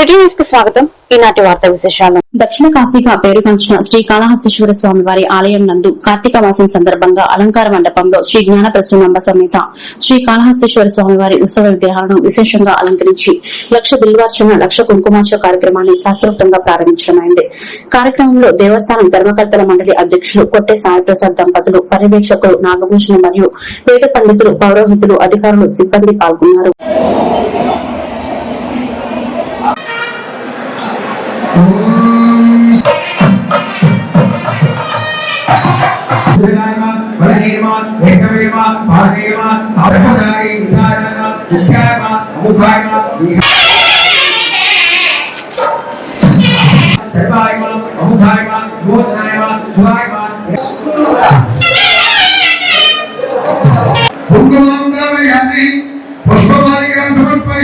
City న్యూస్కి స్వాగతం. ఈనాటి వార్త విశేషాలు. దక్షిణ కాశీగా పేరుగాంచిన శ్రీ కాళహస్తీశ్వర స్వామి వారి ఆలయం నందు కార్తీక మాసం సందర్భంగా అలంకార మండపంలో శ్రీ జ్ఞాన ప్రసూనంబ సమేత శ్రీ కాళహస్తీశ్వర స్వామి వారి ఉత్సవ విగ్రహాలను విశేషంగా అలంకరించి లక్ష బిల్వార్చన లక్ష కుంకుమార్చ కార్యక్రమాన్ని శాస్త్రోక్తంగా ప్రారంభించడమైంది. కార్యక్రమంలో దేవస్థానం ధర్మకర్తల మండలి అధ్యక్షులు కొట్టే సాయిప్రసాద్ దంపతులు పర్యవేక్షకులు నాగభూషణ మరియు పేద పండితులు పౌరోహితులు అధికారులు సిబ్బంది పాల్గొన్నారు. ఉదయాయమాన్ వరనీయమాన్ ఏకవీయమాన్ పాదనీయమాన్ ఆత్మధారి విసారణమాన్ ముఖ్యాయమాన్ అముఖాయమాన్ సర్వాయమాన్ అముఖాయమాన్ విమోచనాయమాన్ సుగాయమాన్ కుంకుమాంగారయామి పుష్పమాలికా సమర్పయ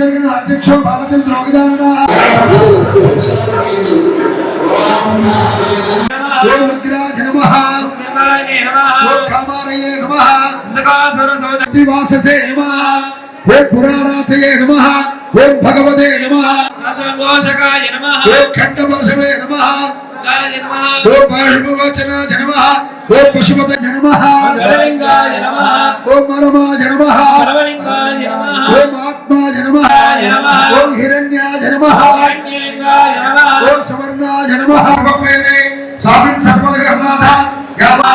జరిగిన అధ్యక్ష బాలచంద్ర రోగదారుడ దివాససే నమః ఓం పురారాతయే నమ ఓం భగవతే నమ ఓం ఖండవలసవే నమ ఓం పాశుపవచనాజ నమః ఓం పశుపత నమః ఓం మరమాజ నమః ఓం ఆత్మాజ నమః ఓం హిరణ్యాజ నమః ఓం సువర్ణాజ నమః గోపేదే స్వామిన్ సర్వగర్నాథ యావా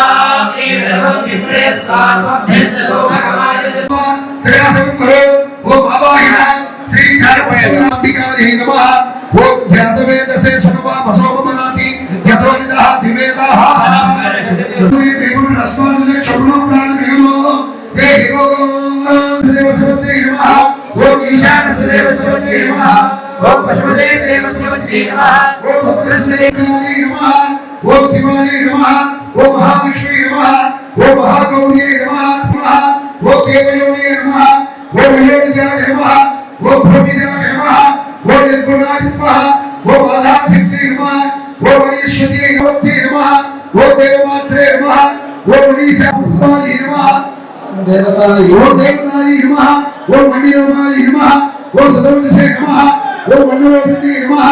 శ్రేయసంభో ఓం అవాహిన శ్రీ జ్ఞానపరశురాంబికాదే నమః ఓం జాతవేదసే సునవా వసోపమనాతి యతో నిదః దివేదః శ్రీ దేవుని రస్మాసులే క్షుణ్ణం ప్రాణమిగమో దేహి భోగం దేవ సర్వదే నమః ఓం ఈశాన దేవ సర్వదే నమః ఓం పశుపతే దేవ సర్వదే నమః ఓం భద్రస్తే నమః ఓం శివాయ నమః ఓం మహాలక్ష్మీ ఓం మనీషాయ నమః దేవతాయ ఓం దేవతాయ నమః ఓం మండిరూపాయ నమః ఓం సులోచసే నమః ఓం మండలోపతి నమః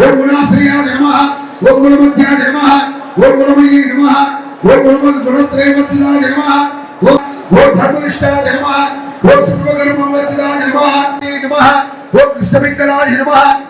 ఓం గుణాశ్రయాయ నమః ఓం గుణమధ్యాయ నమః ఓం గుణమయీ నమః ఓం గుణమ గుణత్రయమత్యాయ నమః ఓం ఓం ఓం ఓం నమః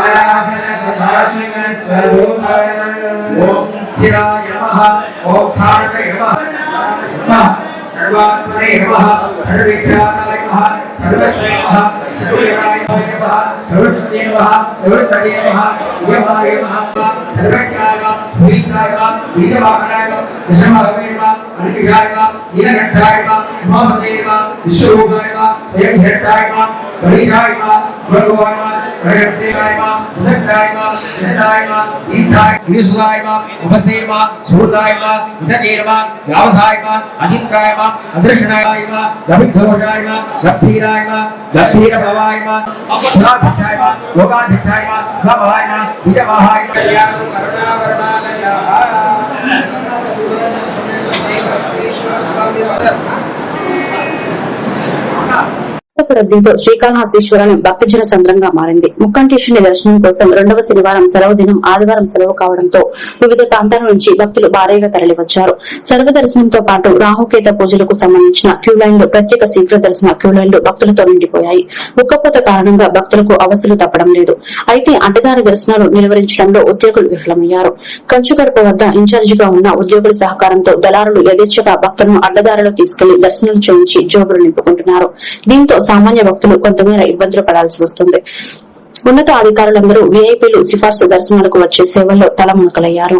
सर्वोत्थाय ओम शिवाय नमः ओम स्थानकाय नमः सर्वात्मने नमः सर्वविद्यानाय नमः सर्वस्मै नमः सर्वयोगाय नमः सर्वज्ञे नमः सर्वतये नमः यमाय नमः सर्वज्ञाय भूताय बीजवाहनाय विषमभवे नमः अनिविधाय नीलकण्ठाय नमः उमापते नमः विश्वरूपाय नमः हेमहेटाय नमः बलिजाय नमः भगवाय नमः ఉపసేమ సూర్దాయమ భగవాయ నమః ప్రగత్యాయ అదృష్ణాయమ గభిఘోషాయమ గభీరాయమ గభీర నమః దీర్ఘాయ విసుదాయ నమః ఉపసే నమః సూర్దాయ రద్దీతో శ్రీకాళహస్తీశ్వరాలయం భక్తజన సంద్రంగా మారింది. ముక్కంటేశ్వరుని దర్శనం కోసం రెండవ శనివారం సెలవు దినం ఆదివారం సెలవు కావడంతో వివిధ ప్రాంతాల నుంచి భక్తులు భారీగా తరలివచ్చారు. సర్వదర్శనంతో పాటు రాహుకేత పూజలకు సంబంధించిన క్యూలైన్లు ప్రత్యేక శీఘ్ర దర్శన క్యూలైన్లు భక్తులతో నిండిపోయాయి. ఉక్కపోత కారణంగా భక్తులకు అవసరం తప్పడం లేదు. అయితే అడ్డదారి దర్శనాలు నిర్వహించడంలో ఉద్యోగులు విఫలమయ్యారు. కంచుగడప వద్ద ఇన్ఛార్జిగా ఉన్న ఉద్యోగుల సహకారంతో దళారులు యథేచ్ఛగా భక్తులను అడ్డదారిలో తీసుకెళ్ళి దర్శనాలు చేయించి జోబులు నింపుకుంటున్నారు. దీంతో సామాన్య భక్తులు కొంతమేర ఇబ్బందులు పడాల్సి వస్తుంది. ఉన్నత అధికారులందరూ విఐపీలు సిఫార్సు దర్శనాలకు వచ్చే సేవల్లో తలమునకలయ్యారు.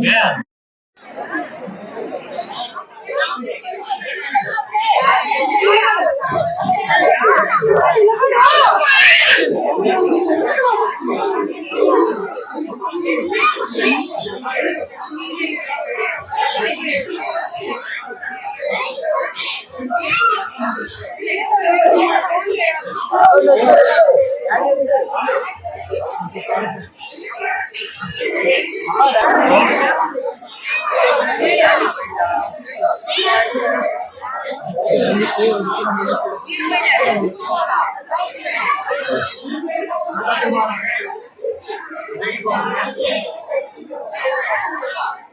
Yeah.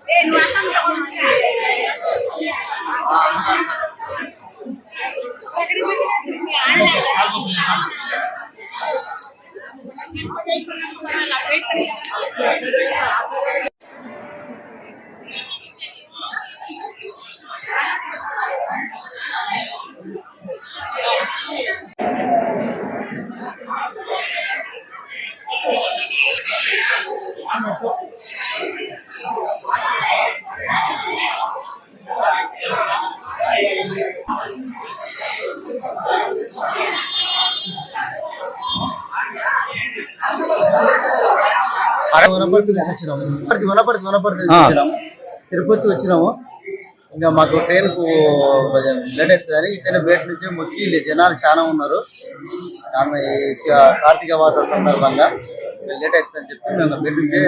Eh, lu ட்ரை பண்ண వనపర్తి వనపర్తి వచ్చినాము. తిరుపతి వచ్చినాము. ఇంకా మాకు ట్రైన్కు లేట్ అవుతుందని ఇక్కడ బయట నుంచి మొక్కి జనాలు చాలా ఉన్నారు. కార్తీక మాస సందర్భంగా. లేట్ అవుతుందని చెప్పి మేము బయట నుంచే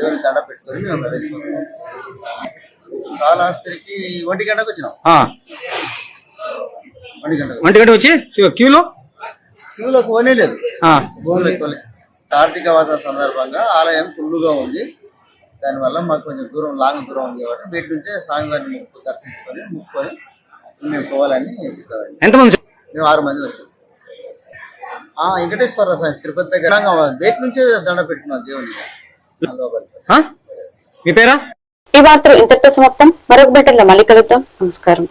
దేవుని దండ పెట్టుకొని మేము వెళ్ళిపోతాం కాళహస్తికి ఒంటి గంటకు వచ్చినాం. ఆ, ఒంటి గంటకు. ఒంటి గంట వచ్చి? క్యూ- క్యూలో? క్యూలో పోనే లేదు. కార్తీక మాస సందర్భంగా ఆలయం ఫుల్లుగా ఉంది. దానివల్ల మాకు కొంచెం దూరం లాంగ్ దూరం ఉంది కాబట్టి వీటి నుంచే స్వామివారిని ముక్కు దర్శించుకొని ముక్కొని మేము పోవాలని ఎంతమంది మేము ఆరు మంది వచ్చాం. ఆ వెంకటేశ్వర స్వామి తిరుపతి దగ్గర బయట నుంచే దండ పెట్టుకున్నాం దేవుని? మీ పేరా? ఈ వార్తలు ఇంతటితో సమాప్తం. మరొక బిడ్డలో మళ్ళీ కలుద్దాం. నమస్కారం.